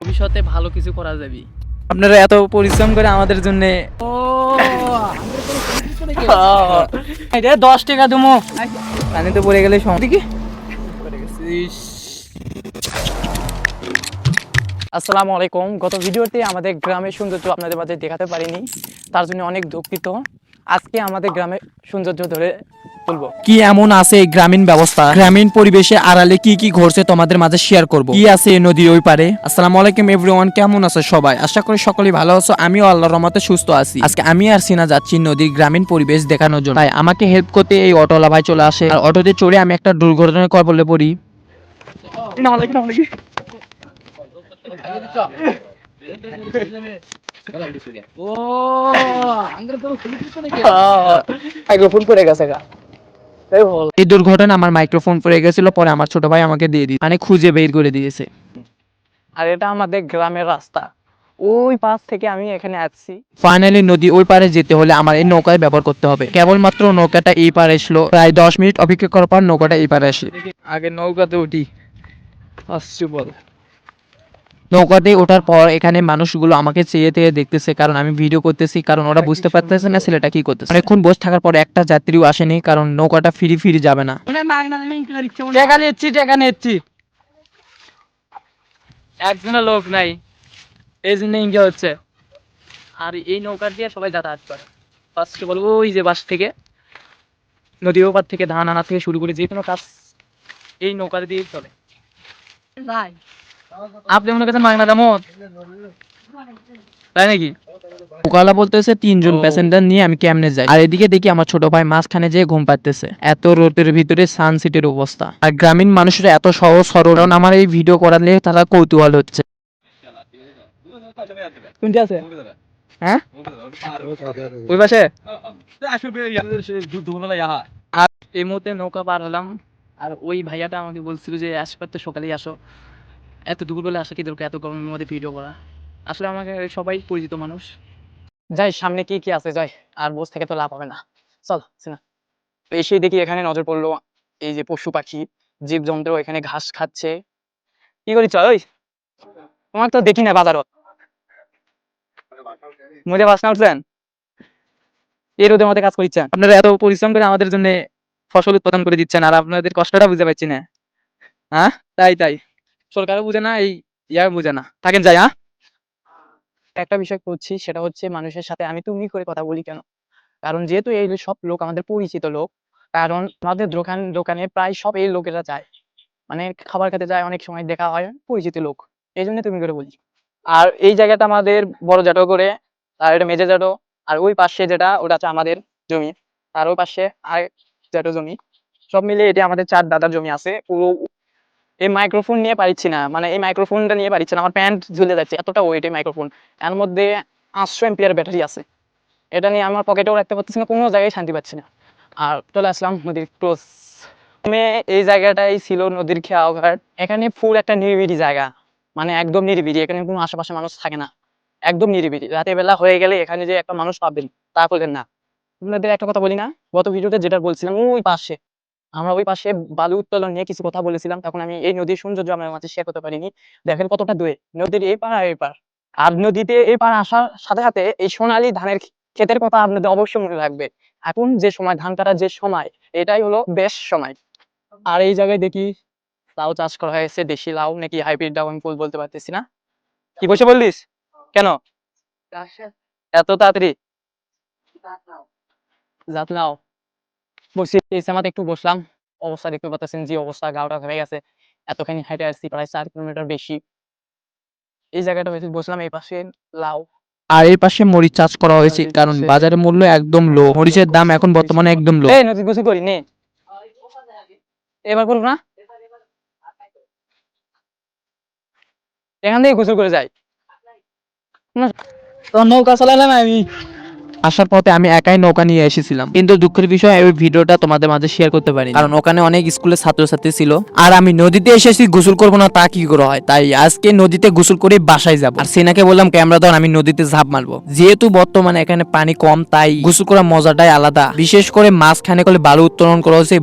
ভবিষ্যতে ভালো কিছু করা যাবে। আপনারা এত পরিশ্রম করে আমাদের জন্য ও এটা দশ টাকা দেবো পানিতে পড়ে গেলে সমস্যা কি আসসালামু আলাইকুম। গত ভিডিওতে আমাদের গ্রামের সৌন্দর্য আপনাদের মাঝে দেখাতে পারিনি। তার জন্য অনেক দুঃখিত। আজকে আমাদের গ্রামের সৌন্দর্য ধরে তুলবো। কি এমন আছে এই গ্রামীণ ব্যবস্থা? গ্রামীণ পরিবেশে আড়ালে কি কি ঘটছে তোমাদের মাঝে শেয়ার করব। কি আছে এই নদীর ওই পারে? আসসালামু আলাইকুম এভরিওয়ান কেমন আছে সবাই? আশা করি সকলেই ভালো আছো। আমিও আল্লাহর রহমতে সুস্থ আছি। আজকে আমি আর সিনা যাচ্ছি নদীর গ্রামীণ পরিবেশ দেখানোর জন্য। তাই আমাকে হেল্প করতে এই অটোলা ভাই চলে আসে। আর অটোতে চড়ে আমি একটা দুর্ঘটনায় কবলে পড়ি। ও মাইক্রোফোন পড়ে গেছে গা এই দুর্ঘটনা আমার মাইক্রোফোন পড়ে গেছিল পরে আমার ছোট ভাই আমাকে দিয়ে দিই মানে খুঁজে বের করে দিয়েছে। আর এটা আমাদের গ্রামের রাস্তা। ওই পাশ থেকে আমি এখানে আসছি ফাইনালি নদী ওই পারে যেতে হলে আমার এই নৌকায় ব্যবহার করতে হবে। কেবলমাত্র নৌকাটা এই পারে এসলো। প্রায় দশ মিনিট অপেক্ষা করার পর নৌকাটা এই পারে আসে। আগে নৌকাতে উঠি। আসছি বল। নৌকাতে ওঠার পর এখানে মানুষগুলো আমাকে চেয়ে চেয়ে দেখতেছে কারণ আমি ভিডিও করতেছি কারণ ওরা বুঝতে পারতেছে না ছেলেটা কি করতেছে। অনেকক্ষণ বসে থাকার পর একটা যাত্রীও আসেনি কারণ নৌকাটা ফিরি ফিরি যাবে না। টাকা নিচ্ছি টাকা নিচ্ছি একজনের লোক নাই এই জন্য ইঙ্গে হচ্ছে। আর এই নৌকা দিয়ে সবাই যাতায়াত করে। ফার্স্ট বল ওই যে বাস থেকে নদী ওপার থেকে ধান আনা থেকে শুরু করে যে কোনো কাজ এই নৌকা দিয়ে চলে। আপনি মনে করছেন মাগনা দামত? তাই নাকি? ওকালা বলতেছে তিনজন প্যাসেঞ্জার নিয়ে আমি কেমনে যাই? আর এদিকে দেখি আমার ছোট ভাই মাঝখানে যেয়ে ঘুম পাচ্ছে এত রোদের ভিতরে সানসিটের অবস্থা। আর গ্রামীণ মানুষরা এত সহজ সরল কারণ আমার এই ভিডিও করালে তারা কৌতূহল হচ্ছে। কোনটি আছে? হ্যাঁ? ওই পাশে? আর এই মুহূর্তে নৌকা পার হলাম। আর ওই ভাইয়াটা আমাকে বলছিল যে আসবার তো সকালেই আসো। এত দুপুরবেলা আসা কি দরকার? এত গরমের মধ্যে ভিডিও করা। আসলে আমাকে সবাই পরিচিত মানুষ। যাই সামনে কি কি আছে যাই আর বসে থেকে তো লাভ হবে না। চল সিনা তো এসেই দেখি এখানে নজর পড়ল এই যে পশু পাখি জীবজন্তু এখানে ঘাস খাচ্ছে। কি করিস ওই। তোমার তো দেখি না বাজারত। মজা বাস না উঠছেন এই রোদের মধ্যে কাজ করছেন আপনারা এত পরিশ্রম করে আমাদের জন্য ফসল উৎপাদন করে দিচ্ছেন আর আপনাদের কষ্টটা বুঝতে পারছি না। হ্যাঁ? তাই তাই। সরকারও বুঝে না, এই ইয়া বুঝে না। থাকেন, যাই হ্যাঁ? একটা বিষয় করছি, সেটা হচ্ছে মানুষের সাথে আমি তুমি করে কথা বলি কেন? কারণ যেহেতু এই সব লোক আমাদের পরিচিত লোক, কারণ আমাদের দোকান, দোকানে প্রায় সব এই লোকেরা যায়। মানে খাবার খেতে যায়, অনেক সময় দেখা হয়, পরিচিত লোক। এই জন্য তুমি করে বলি। আর এই জায়গাটা আমাদের বড় জাটো করে, আর এটা মেজে জাটো, আর ওই পাশে যেটা, ওটা হচ্ছে আমাদের জমি। আর ওই পাশে আর জাটো জমি। সব মিলে এটা আমাদের চার দাদার জমি আছে, পুরো এই মাইক্রোফোন নিয়ে পারছি না। মানে এই মাইক্রোফোনটা নিয়ে পারছি না, আমার প্যান্ট ঝুলে যাচ্ছে, এতটা ওয়েট এই মাইক্রোফোন এর মধ্যে পাঁচশো এমপিয়ার ব্যাটারি আছে। এটা নিয়ে আমার পকেটেও রাখতে পারতেছি না, কোনো জায়গায় শান্তি পাচ্ছি না। আর চলে আসলাম নদীর ক্রোস প্রথমে এই জায়গাটাই ছিল নদীর খেয়াও ঘাট এখানে ফুল একটা নিরিবিলি জায়গা। মানে একদম নিরিবিলি, এখানে কোনো আশেপাশে মানুষ থাকে না। একদম নিরিবিলি। রাতের বেলা হয়ে গেলে এখানে যে একটা মানুষ পাবেন, তা করলেন না। আপনাদের একটা কথা বলি না, গত ভিডিওতে যেটা বলছিলাম, ওই পাশে। আমরা ওই পাশে বালু উত্তোলন নিয়ে কিছু কথা বলেছিলাম তখন আমি এই নদীর সৌন্দর্য আমার মাঝে শেয়ার করতে পারিনি। দেখেন কতটা দূরে নদীর এই পার আর এই পার আর নদীতে এই পার আসার সাথে সাথে এই সোনালী ধানের ক্ষেতের কথা আপনাদের অবশ্যই মনে রাখবে এখন যে সময় ধান কাটার যে সময় এটাই হলো বেস্ট সময়। আর এই জায়গায় দেখি লাউ চাষ করা হয়েছে দেশি লাউ নাকি হাইব্রিড লাউ আমি ফুল বলতে পারতেছি না। কি বসে বললিস? কেন? এত তাড়াতাড়ি? জাত লাউ। বসি এই সামাতে একটু বসলাম। অবস্থা দেখতে পাচ্ছেন যে অবস্থা গাওটা হয়ে গেছে। এতখানি হাইটে আসছি প্রায় চার কিলোমিটার বেশি। এই জায়গাটা হয়েছে বসলাম এই পাশে লাউ। আর এই পাশে মরিচ চাষ করা হয়েছে কারণ বাজারের মূল্য একদম লো মরিচের দাম এখন বর্তমানে একদম লো এই নদী গোসল করি নে। এবার করব না? এখান থেকে গোসল করে যাই। তো নৌকা চালালাম আমি? আসার পথে আমি একাই নৌকা নিয়ে এসেছিলাম। কিন্তু দুঃখের বিষয় ওই ভিডিওটা তোমাদের মাঝে শেয়ার করতে পারি কারণ ওখানে অনেক স্কুলের ছাত্রছাত্রী ছিল। আর আমি নদীতে এসেছি, গোসল করব না তা কি করে হয়? তাই আজকে নদীতে গোসল করে বাসায় যাব। আর সেনাকে বললাম, ক্যামেরা ধর, আমি নদীতে ঝাঁপ মারবো। যেহেতু বর্তমানে এখানে পানি কম, তাই গোসল করার মজাটাই আলাদা। বিশেষ করে মাঝখানে করলে বালু উত্তোলন করা হয়েছে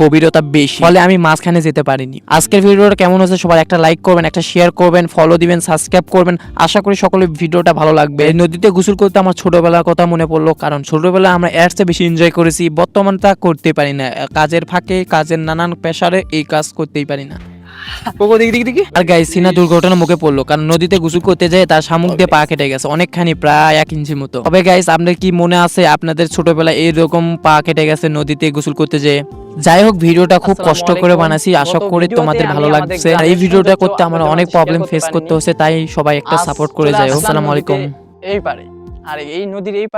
গভীরতা বেশি। ফলে আমি মাঝখানে যেতে পারিনি। আজকের ভিডিওটা কেমন হচ্ছে সবাই একটা লাইক করবেন, একটা শেয়ার করবেন ফলো দিবেন সাবস্ক্রাইব করবেন। আশা করি সকলে ভিডিওটা ভালো লাগবে। নদীতে গোসল করতে আমার ছোটবেলার কথা মনে পড়ল কারণ ছোটবেলায় আমরা চেয়ে বেশি এনজয় করেছি বর্তমানে তা করতে পারি না। কাজের ফাঁকে কাজের নানান পেশারে এই কাজ করতেই পারি না। আর গাই সিনা দুর্ঘটনা মুখে পড়ল কারণ নদীতে গোসল করতে যায় তার শামুক দিয়ে পা কেটে গেছে অনেকখানি প্রায় এক ইঞ্চির মতো। তবে গাইস আপনার কি মনে আছে আপনাদের ছোটবেলায় এইরকম পা কেটে গেছে নদীতে গোসল করতে যেয়ে? যাই হোক ভিডিওটা খুব কষ্ট করে। বানাইছি আশা করি তোমাদের ভালো লাগছে। আর এই ভিডিওটা করতে আমার অনেক প্রবলেম ফেস করতে হচ্ছে তাই সবাই একটা সাপোর্ট করে যাও আসসালামু আলাইকুম। এই পারে। আর এই নদীর এই পারে